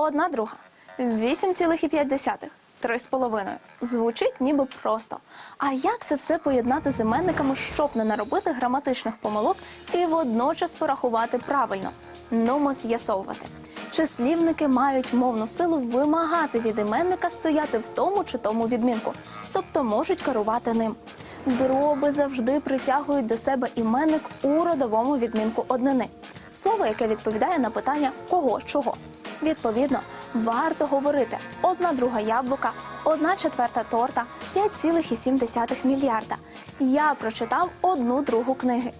Одна друга. 8,5. Три з половиною. Звучить ніби просто. А як це все поєднати з іменниками, щоб не наробити граматичних помилок і водночас порахувати правильно? Нумо з'ясовувати. Числівники мають мовну силу вимагати від іменника стояти в тому чи тому відмінку, тобто можуть керувати ним. Дроби завжди притягують до себе іменник у родовому відмінку однини. Слово, яке відповідає на питання кого, чого. Відповідно, варто говорити одна друга яблука, одна четверта торта, 5,7 мільярда. Я прочитав одну другу книги.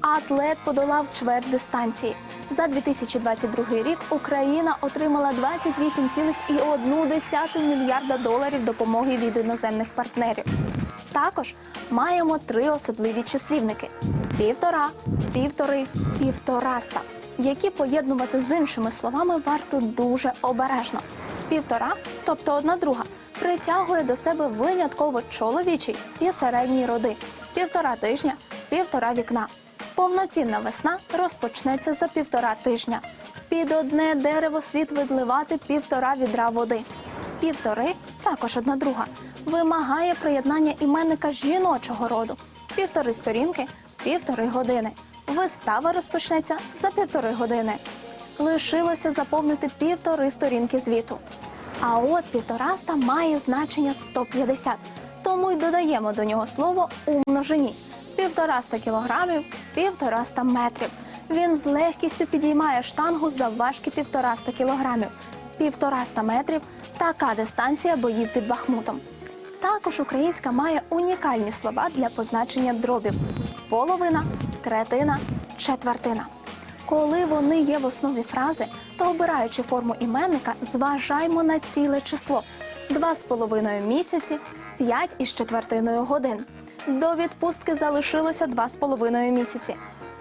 Атлет подолав чверть дистанції. За 2022 рік Україна отримала 28,1 мільярда доларів допомоги від іноземних партнерів. Також маємо три особливі числівники: півтора, півтори, півтораста, які поєднувати з іншими словами варто дуже обережно. Півтора, тобто одна друга, притягує до себе винятково чоловічий і середній роди. Півтора тижня, півтора вікна. Повноцінна весна розпочнеться за півтора тижня. Під одне дерево слід відливати півтора відра води. Півтори, також одна друга, вимагає приєднання іменника жіночого роду. Півтори сторінки, півтори години. Вистава розпочнеться за півтори години. Лишилося заповнити півтори сторінки звіту. А от півтораста має значення 150, тому й додаємо до нього слово у множині. Півтораста кілограмів, півтораста метрів. Він з легкістю підіймає штангу за важкі півтораста кілограмів. Півтораста метрів така дистанція боїв під Бахмутом. Також українська має унікальні слова для позначення дробів: половина, третина, четвертина. Коли вони є в основі фрази, то обираючи форму іменника, зважаймо на ціле число: два з половиною місяці, п'ять із четвертиною годин. До відпустки залишилося два з половиною місяці.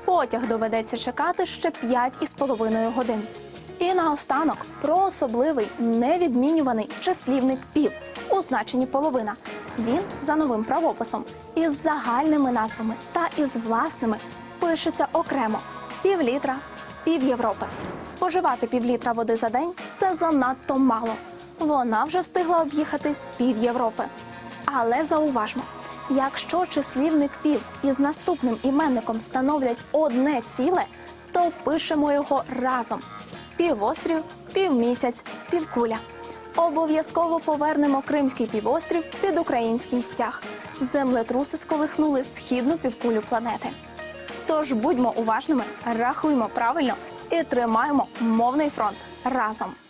Потяг доведеться чекати ще п'ять із половиною годин. І наостанок про особливий невідмінюваний числівник пів у значенні половина. Він за новим правописом із загальними назвами та із власними пишеться окремо: пів літра, пів Європи. Споживати пів літра води за день це занадто мало. Вона вже встигла об'їхати пів Європи. Але зауважмо, якщо числівник пів із наступним іменником становлять одне ціле, то пишемо його разом: півострів, півмісяць, півкуля. Обов'язково повернемо Кримський півострів під український стяг. Землетруси сколихнули східну півкулю планети. Тож будьмо уважними, рахуймо правильно і тримаємо мовний фронт разом.